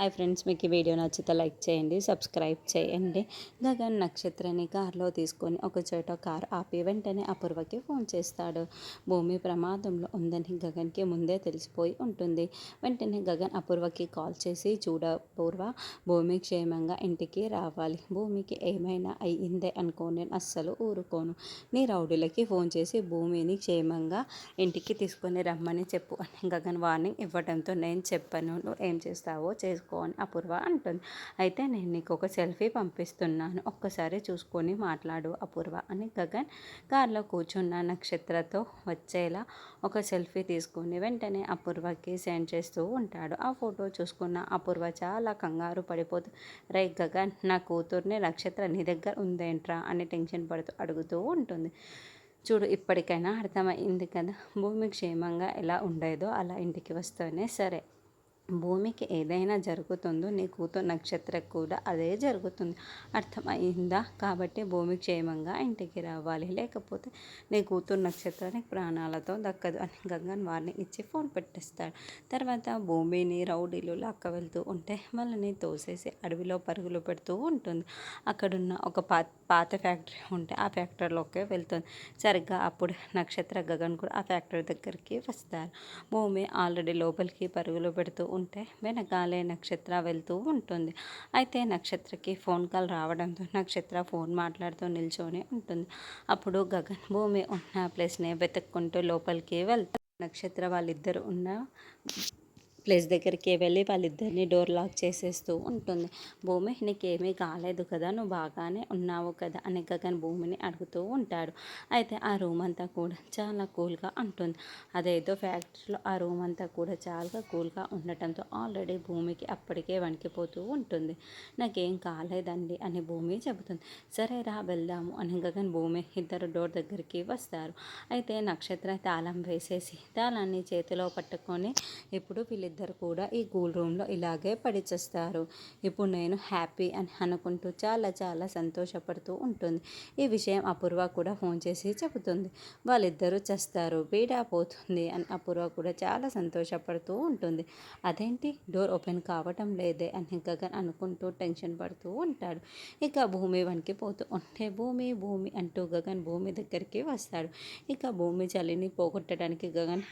Hi friends మీకు ఈ video నచ్చితే లైక్ చేయండి సబ్స్క్రైబ్ చేయండి. గగన్ నక్షత్రాన్ని కారులో తీసుకొని ఒక చోట కార్ ఆపి వెంటనే అపూర్వకి ఫోన్ చేస్తాడు. భూమి ప్రమాదంలో ఉందని గగన్కి ముందే తెలిసిపోయి ఉంటుంది. వెంటనే గగన్ అపూర్వకి కాల్ చేసి చూడ పూర్వ భూమి క్షేమంగా ఇంటికి రావాలి. భూమికి ఏమైనా అయ్యిందే అనుకో నేను అస్సలు ఊరుకోను. నీ రౌడీలకి ఫోన్ చేసి భూమిని క్షేమంగా ఇంటికి తీసుకొని రమ్మని చెప్పు అని గగన్ వార్నింగ్ ఇవ్వడంతో నేను చెప్పాను నువ్వు ఏం చేస్తావో చేసుకో చూసుకో అని అపూర్వ అంటుంది. అయితే నేను నీకు ఒక సెల్ఫీ పంపిస్తున్నాను. ఒక్కసారి చూసుకొని మాట్లాడు అపూర్వ అని గగన్ కారులో కూర్చున్న నక్షత్రతో వచ్చేలా ఒక సెల్ఫీ తీసుకొని వెంటనే అపూర్వకి సెండ్ చేస్తూ ఉంటాడు. ఆ ఫోటో చూసుకున్న అపూర్వ చాలా కంగారు పడిపోతూ రే గగన్ నా కూతుర్ని నక్షత్ర నీ దగ్గర ఉందేంట్రా? అని టెన్షన్ పడుతూ అడుగుతూ ఉంటుంది. చూడు ఇప్పటికైనా అర్థమైంది కదా. భూమి క్షేమంగా ఎలా ఉండేదో అలా ఇంటికి వస్తేనే సరే. భూమికి ఏదైనా జరుగుతుందో నీ కూతురు నక్షత్రకు కూడా అదే జరుగుతుంది. అర్థమైందా? కాబట్టి భూమి క్షేమంగా ఇంటికి రావాలి. లేకపోతే నీ కూతురు నక్షత్రానికి ప్రాణాలతో దక్కదు అని గంగన్ వారిని ఇచ్చి ఫోన్ పెట్టేస్తాడు. తర్వాత భూమిని రౌడీలు లక్క వెళ్తూ ఉంటే వాళ్ళని తోసేసి అడవిలో పరుగులు పెడుతూ ఉంటుంది. అక్కడున్న ఒక పా పాత ఫ్యాక్టరీ ఉంటే ఆ ఫ్యాక్టరీలోకి వెళ్తుంది. సరిగ్గా అప్పుడు నక్షత్ర గగన్ కూడా ఆ ఫ్యాక్టరీ దగ్గరికి వస్తారు. భూమి ఆల్రెడీ లోపలికి పరుగులు పెడుతూ ఉంటే వెనకాలే నక్షత్ర వెళ్తూ ఉంటుంది. అయితే నక్షత్రకి ఫోన్ కాల్ రావడంతో నక్షత్ర ఫోన్ మాట్లాడుతూ నిల్చొని ఉంటుంది. అప్పుడు గగన్ భూమి ఉన్న ప్లేస్ని వెతుక్కుంటూ లోపలికి వెళ్తారు నక్షత్ర వాళ్ళిద్దరు ఉన్న ప్లేస్ దగ్గరికి వెళ్ళి వాళ్ళిద్దరిని డోర్ లాక్ చేసేస్తూ ఉంటుంది. భూమి నీకేమీ కాలేదు కదా నువ్వు బాగానే ఉన్నావు కదా అని గగన్ భూమిని అడుగుతూ ఉంటాడు. అయితే ఆ రూమ్ అంతా కూడా చాలా కూల్గా ఉంటుంది. అదేదో ఫ్యాక్టరీలో ఆ రూమ్ అంతా కూడా చాలా కూల్గా ఉండటంతో ఆల్రెడీ భూమికి అప్పటికే వణికిపోతూ ఉంటుంది. నాకేం కాలేదండి అని భూమి చెబుతుంది. సరే రా వెళ్దాము అని గగన్ భూమి ఇద్దరు డోర్ దగ్గరికి వస్తారు. అయితే నక్షత్ర తాళం వేసేసి తాళాన్ని చేతిలో పట్టుకొని ఇప్పుడు వీళ్ళిద్దరు ఇద్దరు కూడా ఈ కూల్ రూమ్లో ఇలాగే పడిచేస్తారు. ఇప్పుడు నేను హ్యాపీ అని అనుకుంటూ చాలా చాలా సంతోషపడుతూ ఉంటుంది. ఈ విషయం అపూర్వ కూడా ఫోన్ చేసి చెబుతుంది. వాళ్ళిద్దరూ చేస్తారు బీడా పోతుంది అని అపూర్వ కూడా చాలా సంతోషపడుతూ ఉంటుంది. అదేంటి? డోర్ ఓపెన్ కావటం లేదే అని గగన్ అనుకుంటూ టెన్షన్ పడుతూ ఉంటాడు. ఇక భూమి వనికి పోతూ ఉంటే భూమి భూమి అంటూ గగన్ భూమి దగ్గరికి వస్తాడు. ఇక భూమి చలిని పోగొట్టడానికి గగన్